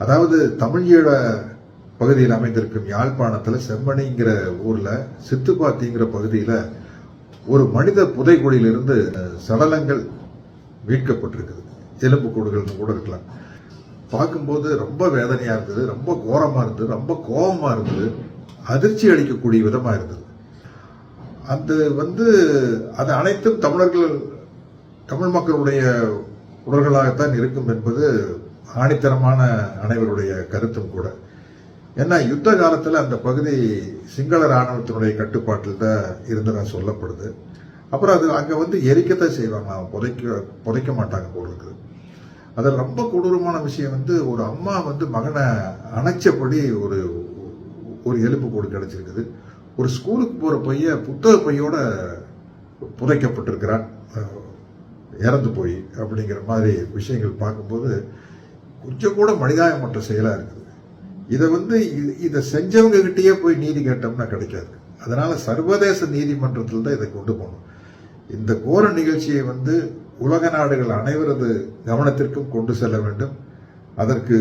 அதாவது தமிழியோட பகுதியில் அமைந்திருக்கும் யாழ்ப்பாணத்தில் செம்மணிங்கிற ஊரில் சித்துப்பாத்திங்கிற பகுதியில் ஒரு மனித புதைக்குழியிலிருந்து சடலங்கள் மீட்கப்பட்டிருக்குது. எலும்பு கூடுகள்னு கூட இருக்கலாம். பார்க்கும்போது ரொம்ப வேதனையாக இருந்தது ரொம்ப கோரமாக இருந்தது ரொம்ப கோபமாக இருந்தது அதிர்ச்சி அளிக்கக்கூடிய விதமாக இருந்தது. அது வந்து அது அனைத்தும் தமிழர்கள் தமிழ் மக்களுடைய உடல்களாகத்தான் இருக்கும் என்பது ஆணித்தரமான அனைவருடைய கருத்தும் கூட. ஏன்னா யுத்த காலத்தில் அந்த பகுதி சிங்கள ராணுவத்தினுடைய கட்டுப்பாட்டில் தான் இருந்ததா சொல்லப்படுது. அப்புறம் அது அங்கே வந்து எரிக்கத்தான் செய்வாங்க. புதைக்க புதைக்க மாட்டாங்க போல இருக்குது. அதில் ரொம்ப கொடூரமான விஷயம் வந்து ஒரு அம்மா வந்து மகனை அணைச்சபடி ஒரு ஒரு எலும்பு கூடு கிடச்சிருக்குது. ஒரு ஸ்கூலுக்கு போகிற பையன் புத்தக பையோட புதைக்கப்பட்டிருக்கிறான். இறந்து போய் அப்படிங்கிற மாதிரி விஷயங்கள் பார்க்கும்போது கொஞ்சம் கூட மனிதாயமற்ற செயலாக இருக்குது. இதை வந்து இதை செஞ்சவங்க கிட்டேயே போய் நீதி கேட்டோம்னா கிடைக்காது. அதனால சர்வதேச நீதிமன்றத்தில் தான் இதை கொண்டு போகணும். இந்த கோர நிகழ்ச்சியை வந்து உலக நாடுகள் அனைவரது கவனத்திற்கும் கொண்டு செல்ல வேண்டும். அதற்கு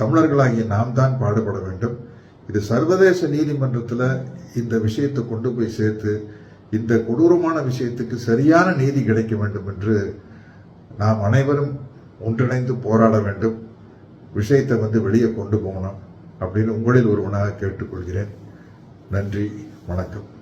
தமிழர்களாகிய நாம் தான் பாடுபட வேண்டும். இது சர்வதேச நீதிமன்றத்தில் இந்த விஷயத்தை கொண்டு போய் சேர்த்து இந்த கொடூரமான விஷயத்துக்கு சரியான நீதி கிடைக்க வேண்டும் என்று நாம் அனைவரும் ஒன்றிணைந்து போராட வேண்டும். விஷயத்தை வந்து வெளியே கொண்டு போகணும் அப்படின்னு உங்களில் ஒருவனாக கேட்டுக்கொள்கிறேன். நன்றி வணக்கம்.